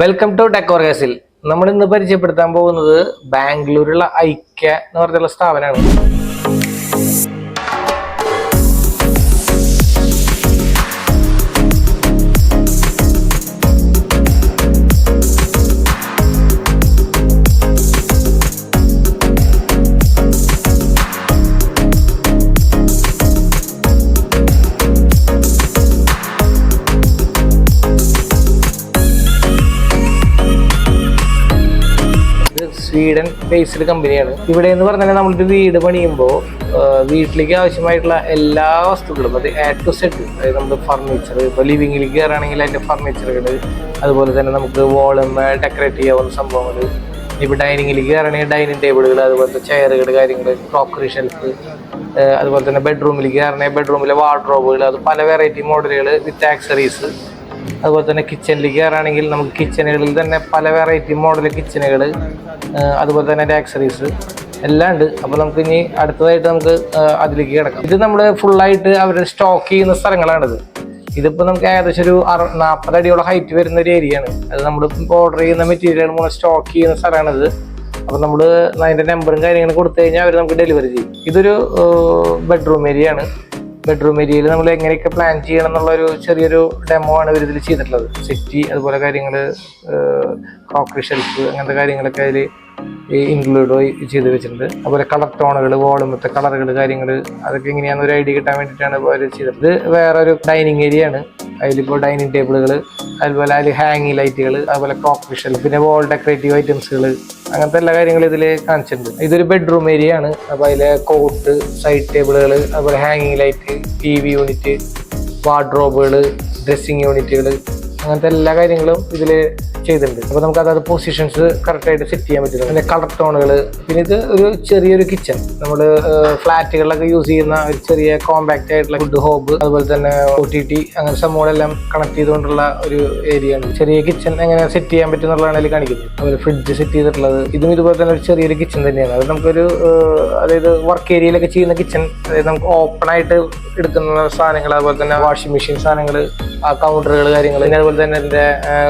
Welcome to ടെക്കോർഗസിൽ നമ്മൾ ഇന്ന് പരിചയപ്പെടുത്താൻ പോകുന്നത് ബാംഗ്ലൂരുള്ള ഐക്യ എന്ന് പറഞ്ഞുള്ള സ്ഥാപനമാണ്. സ്വീഡൻ ബേസ്ഡ് കമ്പനിയാണ് ഇവിടെ എന്ന് പറഞ്ഞാൽ നമ്മളൊരു വീട് പണിയുമ്പോൾ വീട്ടിലേക്ക് ആവശ്യമായിട്ടുള്ള എല്ലാ വസ്തുക്കളും അത് എ ടു സെറ്റ് അതായത് നമ്മുടെ ഫർണിച്ചർ ഇപ്പോൾ ലിവിങ്ങിലേക്ക് കയറുകയാണെങ്കിൽ അതിന്റെ ഫർണിച്ചറുകൾ അതുപോലെ തന്നെ നമുക്ക് വോളും ഡെക്കറേറ്റ് ചെയ്യാവുന്ന സംഭവങ്ങൾ. ഇപ്പോൾ ഡൈനിങ്ങിലേക്ക് കയറുകയാണെങ്കിൽ ഡൈനിങ് ടേബിളുകൾ അതുപോലത്തെ ചെയറുകൾ കാര്യങ്ങൾ ക്രോക്കറി ഷെൽഫ് അതുപോലെ തന്നെ ബെഡ്റൂമിലേക്ക് കയറണമെങ്കിൽ ബെഡ്റൂമിലെ വാർഡ്രോബുകൾ അത് പല വെറൈറ്റി മോഡലുകൾ വിത്ത് ആക്സറീസ് അതുപോലെ തന്നെ കിച്ചണിലേക്ക് കയറുകയാണെങ്കിൽ നമുക്ക് കിച്ചണുകളിൽ തന്നെ പല വെറൈറ്റി മോഡൽ കിച്ചണുകൾ അതുപോലെ തന്നെ ആക്സറീസ് എല്ലാം ഉണ്ട്. അപ്പോൾ നമുക്ക് ഇനി അടുത്തതായിട്ട് നമുക്ക് അതിലേക്ക് കിടക്കാം. ഇത് നമ്മൾ ഫുള്ളായിട്ട് അവർ സ്റ്റോക്ക് ചെയ്യുന്ന സ്ഥലങ്ങളാണിത്. ഇതിപ്പോൾ നമുക്ക് ഏകദേശം ഒരു അറ നാൽപ്പത് അടിയോളം ഹൈറ്റ് വരുന്ന ഒരു ഏരിയയാണ് അത് നമ്മൾ ഓർഡർ ചെയ്യുന്ന മെറ്റീരിയൽ മുഴുവൻ സ്റ്റോക്ക് ചെയ്യുന്ന സ്ഥലമാണിത്. അപ്പോൾ നമ്മൾ അതിന്റെ നമ്പറും കാര്യങ്ങളും കൊടുത്തു കഴിഞ്ഞാൽ അവർ നമുക്ക് ഡെലിവറി ചെയ്യും. ഇതൊരു ബെഡ്റൂം ഏരിയയാണ് ബെഡ്റൂം ഏരിയയിൽ നമ്മൾ എങ്ങനെയൊക്കെ പ്ലാൻ ചെയ്യണം എന്നുള്ള ഒരു ചെറിയൊരു ഡെമോ ആണ് ഇവർ ഇതിൽ ചെയ്തിട്ടുള്ളത്. സെറ്റി അതുപോലെ കാര്യങ്ങൾ ക്രോക്കറി ഷെൽഫ് അങ്ങനത്തെ കാര്യങ്ങളൊക്കെ അതിൽ ഇൻക്ലൂഡ് ചെയ്ത് വെച്ചിട്ടുണ്ട്. അതുപോലെ കളർ ടോണുകൾ വോളുമത്തെ കളറുകൾ കാര്യങ്ങൾ അതൊക്കെ എങ്ങനെയാണെന്ന് ഒരു ഐഡിയ കിട്ടാൻ വേണ്ടിയിട്ടാണ് അവർ ചെയ്തിട്ടുള്ളത്. വേറൊരു ഡൈനിങ് ഏരിയ ആണ്. അതിലിപ്പോൾ ഡൈനിങ് ടേബിളുകൾ അതുപോലെ അതിൽ ഹാങ്ങിങ് ലൈറ്റുകൾ അതുപോലെ ക്രോക്കറി ഷെൽഫ് പിന്നെ വോൾ ഡെക്കറേറ്റീവ് ഐറ്റംസുകൾ അങ്ങനത്തെ എല്ലാ കാര്യങ്ങളും ഇതിൽ കാണിച്ചിട്ടുണ്ട്. ഇതൊരു ബെഡ്റൂം ഏരിയ ആണ്. അപ്പോൾ അതിലെ കോട്ട് സൈഡ് ടേബിളുകൾ അതുപോലെ ഹാങ്ങിങ് ലൈറ്റ് ടി വി യൂണിറ്റ് വാർഡ്രോബുകൾ ഡ്രസ്സിങ് യൂണിറ്റുകൾ അങ്ങനത്തെ എല്ലാ കാര്യങ്ങളും ഇതിൽ ചെയ്തിട്ടുണ്ട്. അപ്പോൾ നമുക്ക് അതായത് പൊസിഷൻസ് കറക്റ്റായിട്ട് സെറ്റ് ചെയ്യാൻ പറ്റും. പിന്നെ കളർ ടോണുകൾ പിന്നെ ഇത് ഒരു ചെറിയൊരു കിച്ചൺ നമ്മൾ ഫ്ലാറ്റുകളിലൊക്കെ യൂസ് ചെയ്യുന്ന ഒരു ചെറിയ കോമ്പാക്റ്റ് ആയിട്ടുള്ള ഫുഡ് ഹോബ് അതുപോലെ തന്നെ ഒ ടി ടി അങ്ങനെ സംഭവങ്ങളെല്ലാം കണക്ട് ചെയ്തുകൊണ്ടുള്ള ഒരു ഏരിയ ആണ് ചെറിയ കിച്ചൺ എങ്ങനെ സെറ്റ് ചെയ്യാൻ പറ്റും എന്നുള്ളതാണ് അതിൽ കാണിക്കുന്നത്. അതുപോലെ ഫ്രിഡ്ജ് സെറ്റ് ചെയ്തിട്ടുള്ളത്. ഇതും ഇതുപോലെ തന്നെ ഒരു ചെറിയൊരു കിച്ചൺ തന്നെയാണ്. അത് നമുക്കൊരു അതായത് വർക്ക് ഏരിയയിലൊക്കെ ചെയ്യുന്ന കിച്ചൺ അതായത് നമുക്ക് ഓപ്പൺ ആയിട്ട് എടുക്കുന്ന സാധനങ്ങൾ അതുപോലെ തന്നെ വാഷിംഗ് മെഷീൻ സാധനങ്ങൾ ആ കൗണ്ടറുകൾ കാര്യങ്ങൾ പിന്നെ അതുപോലെ തന്നെ എന്റെ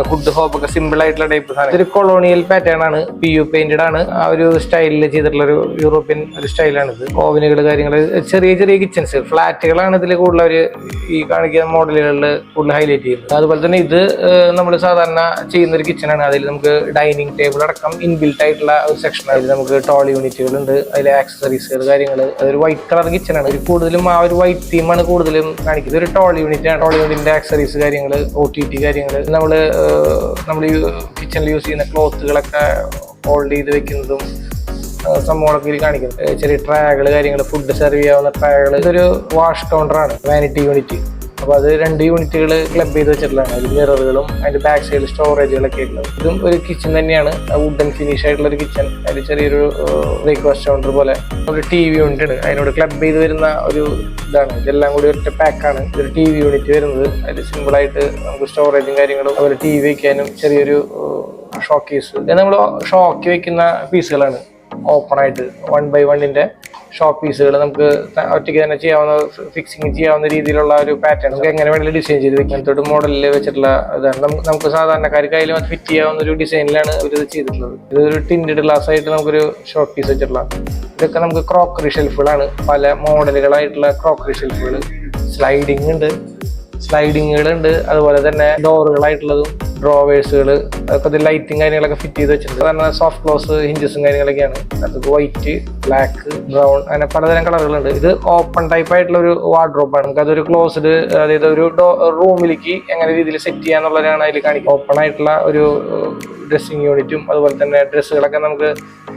ഫുഡ് ഹോബ് ഒക്കെ സിമ്പിൾ ആയിട്ടുള്ള ടൈപ്പ് സാധനം. ഇതൊരു കൊളോണിയൽ പാറ്റേൺ ആണ് പി യു പെയിന്റഡ് ആണ്. ആ ഒരു സ്റ്റൈലിൽ ചെയ്തിട്ടുള്ള ഒരു യൂറോപ്യൻ ഒരു സ്റ്റൈലാണ് ഇത് ഓവനുകൾ കാര്യങ്ങൾ ചെറിയ ചെറിയ കിച്ചൺസ് ഫ്ലാറ്റുകളാണ് ഇതിൽ കൂടുതൽ അവർ ഈ കാണിക്കുന്ന മോഡലുകളിൽ കൂടുതൽ ഹൈലൈറ്റ് ചെയ്യുന്നത്. അതുപോലെ തന്നെ ഇത് നമ്മൾ സാധാരണ ചെയ്യുന്ന ഒരു കിച്ചണാണ് അതിൽ നമുക്ക് ഡൈനിങ് ടേബിൾ അടക്കം ഇൻബിൽട്ട് ആയിട്ടുള്ള ഒരു സെക്ഷൻ അതിൽ നമുക്ക് ടോൾ യൂണിറ്റുകൾ ഉണ്ട് അതിലെ ആക്സസറീസുകൾ കാര്യങ്ങൾ അതൊരു വൈറ്റ് കളർ കിച്ചണാണ് ഒരു കൂടുതലും ആ ഒരു വൈറ്റ് തീമാണ് കൂടുതലും കാണിക്കുന്നത്. ഒരു ടോൾ യൂണിറ്റ് ആണ്. ടോൾ യൂണിറ്റിന്റെ ആക്സറീസ് കാര്യങ്ങൾ ഒ ടി ടി കാര്യങ്ങൾ നമ്മൾ നമ്മൾ കിച്ചണിൽ യൂസ് ചെയ്യുന്ന ക്ലോത്തുകളൊക്കെ ഹോൾഡ് ചെയ്ത് വെക്കുന്നതും സംഭവങ്ങളൊക്കെ ഇതിൽ കാണിക്കുന്നത് ചെറിയ ട്രാകൾ കാര്യങ്ങൾ ഫുഡ് സെർവ് ചെയ്യാവുന്ന ട്രാകൾ ഇതൊരു വാഷ് കൗണ്ടറാണ് വാനിറ്റി യൂണിറ്റ് അപ്പോൾ അത് രണ്ട് യൂണിറ്റുകൾ ക്ലബ് ചെയ്ത് വെച്ചിട്ടുള്ളതാണ്. അതിൽ മിററുകളും അതിന്റെ ബാക്ക് സൈഡ് സ്റ്റോറേജുകളൊക്കെ ഉള്ളത് ഇതും ഒരു കിച്ചൺ തന്നെയാണ്. വുഡൻ ഫിനിഷ് ആയിട്ടുള്ള ഒരു കിച്ചൺ അതിൽ ചെറിയൊരു ബ്രേക്ക്ഫാസ്റ്റ് കൗണ്ടർ പോലെ ഒരു ടി വി യൂണിറ്റ് ഉണ്ട്. അതിനോട് ക്ലബ് ചെയ്ത് വരുന്ന ഒരു ഇതാണ്. ഇതെല്ലാം കൂടി ഒറ്റ പാക്കാണ് ഇതൊരു ടി വി യൂണിറ്റ് വരുന്നത്. അതിൽ സിമ്പിൾ ആയിട്ട് നമുക്ക് സ്റ്റോറേജും കാര്യങ്ങളും അതുപോലെ ടി വി വയ്ക്കാനും ചെറിയൊരു ഷോക്കേസ് നമ്മൾ ഷോക്കി വെക്കുന്ന പീസുകളാണ് ഓപ്പൺ ആയിട്ട് വൺ ബൈ വണ്ണിന്റെ ഷോപ്പ് പീസുകൾ നമുക്ക് ഒറ്റയ്ക്ക് തന്നെ ചെയ്യാവുന്ന ഫിക്സിങ് ചെയ്യാവുന്ന രീതിയിലുള്ള ഒരു പാറ്റേൺ നമുക്ക് എങ്ങനെ വേണമെങ്കിലും ഡിസൈൻ ചെയ്ത് വെക്കാം. തൊട്ട് മോഡലിൽ വെച്ചിട്ടുള്ള ഇതാണ്. നമുക്ക് നമുക്ക് അതിൽ ഫിറ്റ് ചെയ്യാവുന്ന ഒരു ഡിസൈനിലാണ് ഇത് ചെയ്തിട്ടുള്ളത്. ഇതൊരു ടിൻഡ് ഗ്ലാസ് ആയിട്ട് നമുക്കൊരു ഷോപ്പ് പീസ് വെച്ചിട്ടുള്ള ഇതൊക്കെ നമുക്ക് ക്രോക്കറി ഷെൽഫുകളാണ് പല മോഡലുകളായിട്ടുള്ള ക്രോക്കറി ഷെൽഫുകൾ സ്ലൈഡിങ് ഉണ്ട്. സ്ലൈഡിങ്ങുകളുണ്ട് അതുപോലെ തന്നെ ഡോറുകളായിട്ടുള്ളതും ഡ്രോവേഴ്സുകൾ അതൊക്കെ ഇത് ലൈറ്റും കാര്യങ്ങളൊക്കെ ഫിറ്റ് ചെയ്ത് വെച്ചിട്ടുണ്ട്. കാരണം സോഫ്റ്റ് ക്ലോസ് ഹിഞ്ചസും കാര്യങ്ങളൊക്കെയാണ്. അത് വൈറ്റ് ബ്ലാക്ക് ബ്രൗൺ അങ്ങനെ പലതരം കളറുകളുണ്ട് ഇത് ഓപ്പൺ ടൈപ്പ് ആയിട്ടുള്ള ഒരു വാർഡ്രോപ്പാണ് നമുക്ക് അതൊരു ക്ലോസ്ഡ് അതായത് ഒരു റൂമിലേക്ക് എങ്ങനെ രീതിയിൽ സെറ്റ് ചെയ്യാന്നുള്ളതാണ് അതിൽ കാണിക്കുക ഓപ്പൺ ആയിട്ടുള്ള ഒരു ഡ്രസ്സിങ് യൂണിറ്റും അതുപോലെ തന്നെ ഡ്രസ്സുകളൊക്കെ നമുക്ക്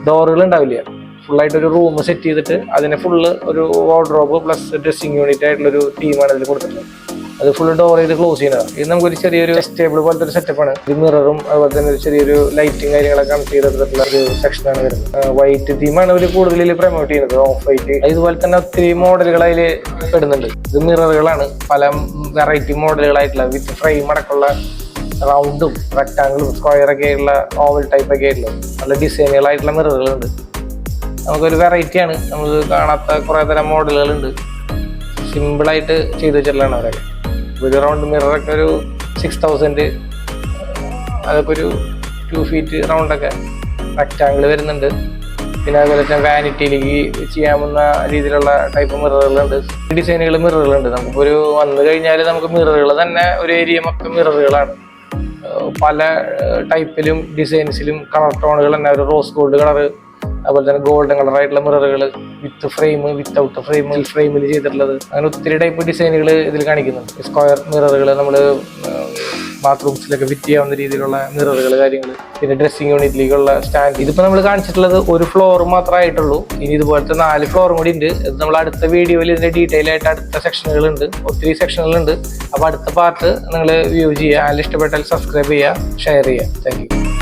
ഡോറുകൾ ഉണ്ടാവില്ല? ഫുള്ളായിട്ട് ഒരു റൂം സെറ്റ് ചെയ്തിട്ട് അതിനെ ഫുള്ള് ഒരു വാർഡ്രോബ് പ്ലസ് ഡ്രസ്സിങ് യൂണിറ്റ് ആയിട്ടുള്ള ഒരു ടീമാണ് ഇതിൽ കൊടുത്തിട്ടുള്ളത്. അത് ഫുൾ ഡോർ ചെയ്ത് ക്ലോസ് ചെയ്യുന്നതാണ് ഇത് നമുക്കൊരു ചെറിയൊരു സ്റ്റേബിൾ പോലത്തെ ഒരു സെറ്റപ്പാണ് ഒരു മിററും അതുപോലെ തന്നെ ഒരു ചെറിയൊരു ലൈറ്റും കാര്യങ്ങളൊക്കെ കണക്ട് ചെയ്തെടുത്തിട്ടുള്ള ഒരു സെക്ഷനാണ് വരുന്നത്. വൈറ്റ് തീമാണ് അവർ കൂടുതൽ പ്രൊമോട്ട് ചെയ്യുന്നത്. ഓഫ് വൈറ്റ് ഇതുപോലെ തന്നെ ഒത്തിരി മോഡലുകൾ അതിൽ പെടുന്നുണ്ട് ഇത് മിററുകളാണ് പല വെറൈറ്റി മോഡലുകളായിട്ടുള്ള വിത്ത് ഫ്രെയിം അടക്കമുള്ള റൗണ്ടും റെക്ടാങ്കിളും സ്ക്വയർ ഒക്കെ ആയിട്ടുള്ള ഓവൽ ടൈപ്പ് ഒക്കെ ആയിട്ടുള്ള നല്ല ഡിസൈനുകളായിട്ടുള്ള മിററുകളുണ്ട് നമുക്കൊരു വെറൈറ്റിയാണ് നമുക്ക് കാണാത്ത കുറേ തരം മോഡലുകളുണ്ട് സിമ്പിളായിട്ട് ചെയ്തു വെച്ചിട്ടുള്ളതാണ് അവരൊക്കെ. ഒരു റൗണ്ട് മിററൊക്കെ ഒരു സിക്സ് തൗസൻഡ് അതൊക്കെ ഒരു ടു ഫീറ്റ് റൗണ്ടൊക്കെ റെക്റ്റാങ്കിൾ വരുന്നുണ്ട്. പിന്നെ അതുപോലെ തന്നെ വാനിറ്റിയിലേക്ക് ചെയ്യാവുന്ന രീതിയിലുള്ള ടൈപ്പ് മിററുകളുണ്ട് ഡിസൈനുകൾ മിററുകളുണ്ട് നമുക്കിപ്പോൾ ഒരു വന്നു കഴിഞ്ഞാൽ നമുക്ക് മിററുകൾ തന്നെ ഒരു ഏരിയ മൊത്തം മിററുകളാണ് പല ടൈപ്പിലും ഡിസൈൻസിലും കളർ ടോണുകൾ തന്നെ. ഒരു റോസ് ഗോൾഡ് കളറ് അതുപോലെ തന്നെ ഗോൾഡൻ കളർ ആയിട്ടുള്ള മിററുകൾ വിത്ത് ഫ്രെയിം വിത്തൗട്ട് ഫ്രെയിം ഫ്രെയിമിൽ ചെയ്തിട്ടുള്ളത്. അങ്ങനെ ഒത്തിരി ടൈപ്പ് ഡിസൈനുകൾ ഇതിൽ കാണിക്കുന്നുണ്ട്. സ്ക്വയർ മിററുകൾ നമ്മൾ ബാത്റൂംസിലൊക്കെ ഫിറ്റ് ചെയ്യാവുന്ന രീതിയിലുള്ള മിററുകൾ കാര്യങ്ങൾ. പിന്നെ ഡ്രസ്സിംഗ് യൂണിറ്റിലേക്കുള്ള സ്റ്റാൻഡ് ഇതിപ്പോൾ നമ്മൾ കാണിച്ചിട്ടുള്ളത് ഒരു ഫ്ലോർ മാത്രമായിട്ടുള്ളൂ ഇനി ഇതുപോലത്തെ നാല് ഫ്ലോറും കൂടി ഉണ്ട്. ഇത് നമ്മൾ അടുത്ത വീഡിയോയിൽ ഇതിന്റെ ഡീറ്റെയിൽ ആയിട്ട് അടുത്ത സെക്ഷനുകളുണ്ട് ഒത്തിരി സെക്ഷനുകളുണ്ട് അപ്പോൾ അടുത്ത പാർട്ട് നിങ്ങൾ വ്യൂ ചെയ്യുക. അതിൽ ഇഷ്ടപ്പെട്ടാൽ സബ്സ്ക്രൈബ് ചെയ്യുക ഷെയർ ചെയ്യുക. താങ്ക്